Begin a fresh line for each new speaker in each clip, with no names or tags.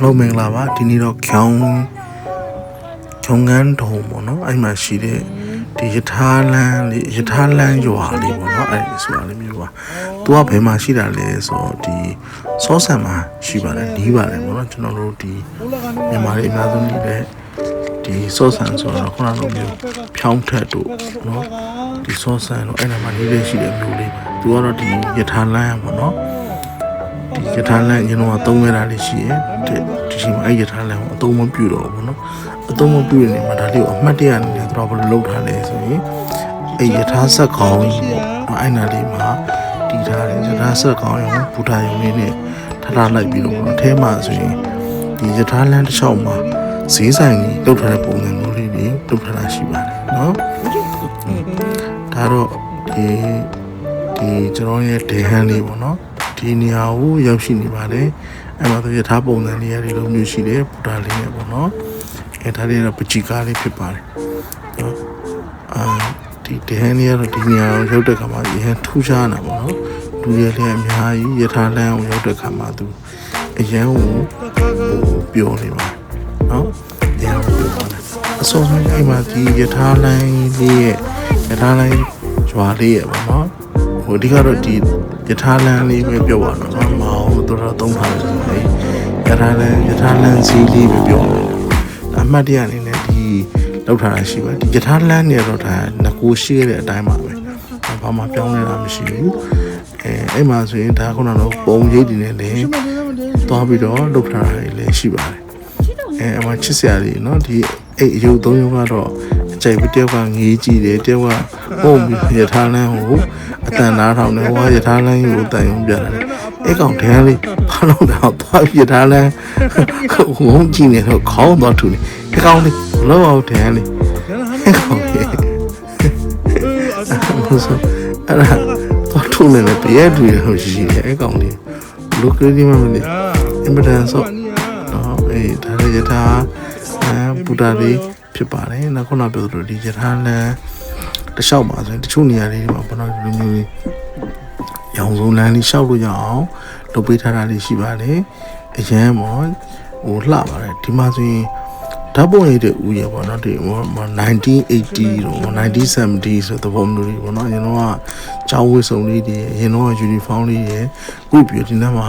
အားလုံးမင်္ဂလာပါဒီနေ့တော့ကျောင်းကျောင်းကန်းတုံပေါ့နော်အဲ့မှာရှိတဲ့ဒီယထာလန်းလေးယထာလန်းရွာလေးပေါ့နော်အဲ့ဒီဆိုတာလေးမျိုးပါသူကဘယ်မှာရှိတာလဲဆိုတော့ဒီစောဆန်မှာရှိပါတယ်နီးပါတယ်ပေါ့နော်ကျွန်တော်တို့ဒီမြန်မာလေးအများဆုံးနေတဲ့ဒီစောဆန်ဆိုတော့ခုနကလိုမျိုးဖြောင်းထက်တို့နော်ဒီစောဆန်တို့အဲ့နာမှာနေလေးရှိတဲ့မျိုးလေးပါသူကတော့ဒီယထာလန်းပေါ့နော်ဒီ ယထာလန်ကျွန်တော်ကသုံးခဲ့တာလေးရှိရဲ့ဒီဒီချိန်မှာအဲ့ယထာလန်ကိုအသုံးမပြုတော့ဘူးเนาะအသုံးမပြုတဲ့နေမှာဒါလေးကိုအမှတ်တရအနေနဲ့တော့ဘယ်လိုလုပ်ထားလဲဆိုရင်အဲ့ယထာဆက်ခေါင်းကြီးပေါ့အဲ့နာလေးမှာတည်ထားတယ်ယထာဆက်ခေါင်းရုံဘုရားယုံလေးနဲ့ထားထားလိုက်ပြီးတော့ပေါ့နော်အဲမှာဆိုရင်ဒီယထာလန်တစ်လျှောက်မှာဈေးဆိုင်ကြီးလုပ်ထားတဲ့ပုံစံမျိုးလေးတွေလုပ်ထားတာရှိပါတယ်เนาะဒါတော့ဒီဒီကျွန်တော်ရဲ့ဒေဟန်လေးပေါ့နော် ဒီနေရာကိုရောက်ရှိနေပါတယ်အဲ့မှာသူရထားပုံစံလေးရတယ်လို့မျိုးရှိတယ်ပူတာလေးနဲ့ပေါ့နော်အဲ့ဒါလေးတော့ပချီကားလေးဖြစ်ပါတယ်နော်အာဒီဒေဟန်လေးကတော့ဒီနေရာကိုရောက်တဲ့ခါမှာရဟန်ထူးခြားတာပေါ့နော်လူတွေလည်းအများကြီးရထားလမ်းကိုရောက်တဲ့ခါမှာသူအရန်ကိုဟိုပျော်နေပါတယ်နော်အရန်ကိုပျော်ပါတယ်အစောဆုံးအိမ်မှာဒီရထားလမ်းလေးရဲ့ရထားလမ်းရွာလေးရဲ့ပေါ့နော် ဟိုအဓိကတော့ဒီယထာလန်လေးပဲပြောပါတော့နော်မအောင်တို့တော့သုံးပါလို့ဆိုရင်ယထာလန်ယထာလန်စီလေးပဲပြောပါအမှတ်တရအနေနဲ့ဒီလောက်ထားတာရှိပါတယ်ဒီယထာလန်နေတော့ဒါငကိုရှိခဲ့တဲ့အတိုင်းပါပဲဘာမှပြောင်းလဲတာမရှိဘူးအဲအဲ့မှာဆိုရင်ဒါခုနကတော့ပုံရိပ်တွေနဲ့လည်းသွားပြီးတော့လောက်ထားတာလည်းရှိပါတယ်အဲအမှချစ်စရာတွေနော်ဒီအဲ့အယုတ်သုံးယုံကတော့အ ကြိုက်ပြီးတယောက်ကငေးကြည့်တယ်တယောက်ကပုံပြီးရထားလန်းကိုအတန်နားထောင်တယ်ဟိုကရထားလန်းကိုတန်ရုံပြတယ်အဲ့ကောင်တန်းလေးဖားလို့တော့သွားပြီးရထားလန်းဝုန်းကြည့်နေတော့ခေါင်းတော့ထူနေအဲ့ကောင်လေးလောအောင်တန်းလေးအဲ့ကောင်လေးဟုတ်ဆိုအဲ့ဒါတော့ထူနေတယ်ပြည့်တူရလို့ရှိတယ်အဲ့ကောင်လေးလူကလေးမမလေးအင်မတန်ဆိုတော့အေးဒါလည်းရထားအဲပူတာလေး ဖြစ်ပါတယ်နောက်ခုနပြောသလိုဒီရထားလန်းတစ်လျှောက်ပါဆိုရင်တချို့နေရာလေးတွေမှာဘယ်တော့ဒီလိုမျိုးရောင်စုံလန်းလေးရှောက်လို့ရအောင်လုပ်ပေးထားတာလေးရှိပါတယ်အရန်ပေါ့ဟိုလှပါတယ်ဒီမှာဆိုရင်ဓာတ်ပုံရိပ်တဲ့ဦးရပေါ့နော်ဒီ1980တော့1970ဆိုတဲ့ပုံမျိုးတွေပေါ့နော်အရင်တော့ကျောင်းဝတ်စုံလေးတွေအရင်တော့ uniform လေးတွေခုပြီးဒီနေ့မှာ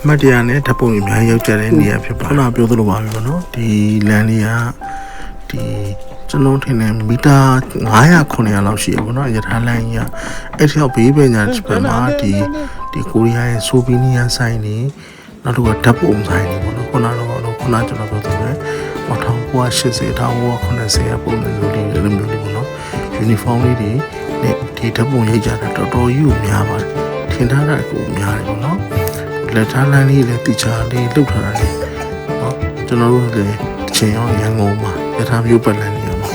အမှတ်တရနဲ့ဓာတ်ပုံတွေအများကြီးရောက်ကြတဲ့နေရာဖြစ်ပါတယ်ခုနပြောသလိုပါပဲပေါ့နော်ဒီလမ်းလေးက ဒီကျွန်တော်ထင်တယ်မီတာ900 900လောက်ရှိရပါတော့ရထားလမ်းကြီးကအဲ့ဒီတော့ဘေးပညာတစ်ပတ်မှာဒီဒီကိုရီးယားရဲ့ဆိုဗီနီယာဆိုင်နေနောက်တစ်ခုကဓာတ်ပုံဆိုင်နေပေါ့နော်ခုနကတော့ခုနကျွန်တော်ပြောသလိုပဲ1980 1990ပုံစံမျိုးလေးလည်းမျိုးလေးပေါ့နော်ယူနီဖောင်းလေးတွေနဲ့ဒီဓာတ်ပုံရိုက်ကြတာတော်တော်ကြီးကိုများပါတယ်ထင်ထားတာကိုများတယ်ပေါ့နော်လက်ထားလမ်းလေးလည်းတိချာလေးလှုပ်ထားတာလေးနော်ကျွန်တော်တို့လည်းအချိန်ရောရန်ကုန်မှာ ရထားမျိုးပတ်လမ်းနေရမှာ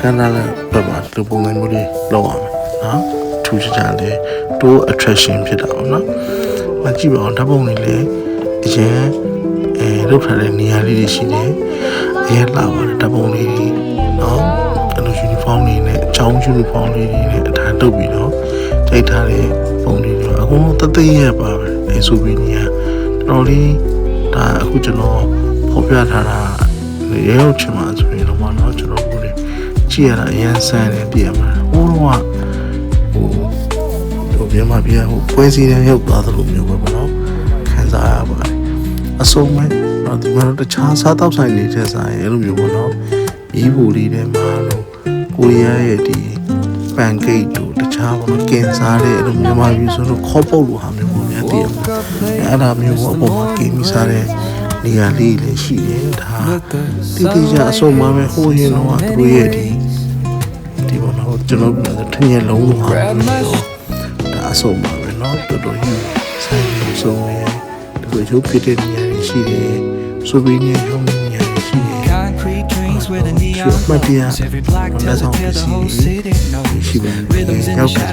ကန္နာလည်းပတ်ပါဒီပုံစံမျိုးလေးလောက်အောင်နော်ထူးခြားခြားလေးတိုး attraction ဖြစ်တာပေါ့နော်မကြည့်ပါအောင်ဓာတ်ပုံတွေလည်းအရင်အဲလောက်ထားတဲ့နေရာလေးတွေရှိတယ်အရင်လာပါတယ်ဓာတ်ပုံလေးတွေနော်အဲ့လို uniform တွေနဲ့အချောင်း uniform လေးတွေနဲ့အထားတုပ်ပြီးတော့ကြိုက်ထားတဲ့ပုံတွေတော့အကုန်လုံးတသိရပါပဲအဲဆိုပြီးနေရတော်တော်လေးဒါအခုကျွန်တော်ဖော်ပြထားတာ ရေရောက်ချင်မှာဆိုရင်တော့မနော်ကျွန်တော်တို့ကြည့်ရတာအရင်ဆန်းတယ်ပြရမှာဟိုတော့ဟိုဟိုမြန်မာပြည်ဟိုပွဲစည်းတန်းရောက်သွားသလိုမျိုးပဲပေါ့နော်ခံစားရပါတယ်အဆုံးမဲ့တော့ဒီမှာတော့တခြားစားတောက်ဆိုင်နေတဲ့ဆိုင်အဲ့လိုမျိုးပေါ့နော်မီးဘူလေးထဲမှာလို့ကိုရီးယားရဲ့ဒီပန်ကိတ်တို့တခြားပေါ့နော်ကင်စားတဲ့အဲ့လိုမြန်မာပြည်ဆိုတော့ခေါ်ပုတ်လိုဟာမျိုးပေါ့များတည်ရမှာအဲ့ဒါမျိုးပေါ့အပေါ်မှာကင်ပြီးစားတဲ့ နေရာလေးလည်းရှိတယ်ဒါတိတိကျအစုံမှာပဲဟိုရင်တော့သူ့ရဲ့ဒီဒီဘောနော်ကျွန်တော်ထင်းရလုံးလုံးဟာဒါအစုံမှာပဲနော်တော်တော်ကြီးဆိုင်ရုံဆုံးနေဒီလိုရုပ်ဖြစ်တဲ့နေရာတွေရှိတယ်ဆိုပြီးနေရုံနေရာတွေရှိတယ်
With a neon, every black
tells
the
whole
city
no.
Rhythms in the shadow.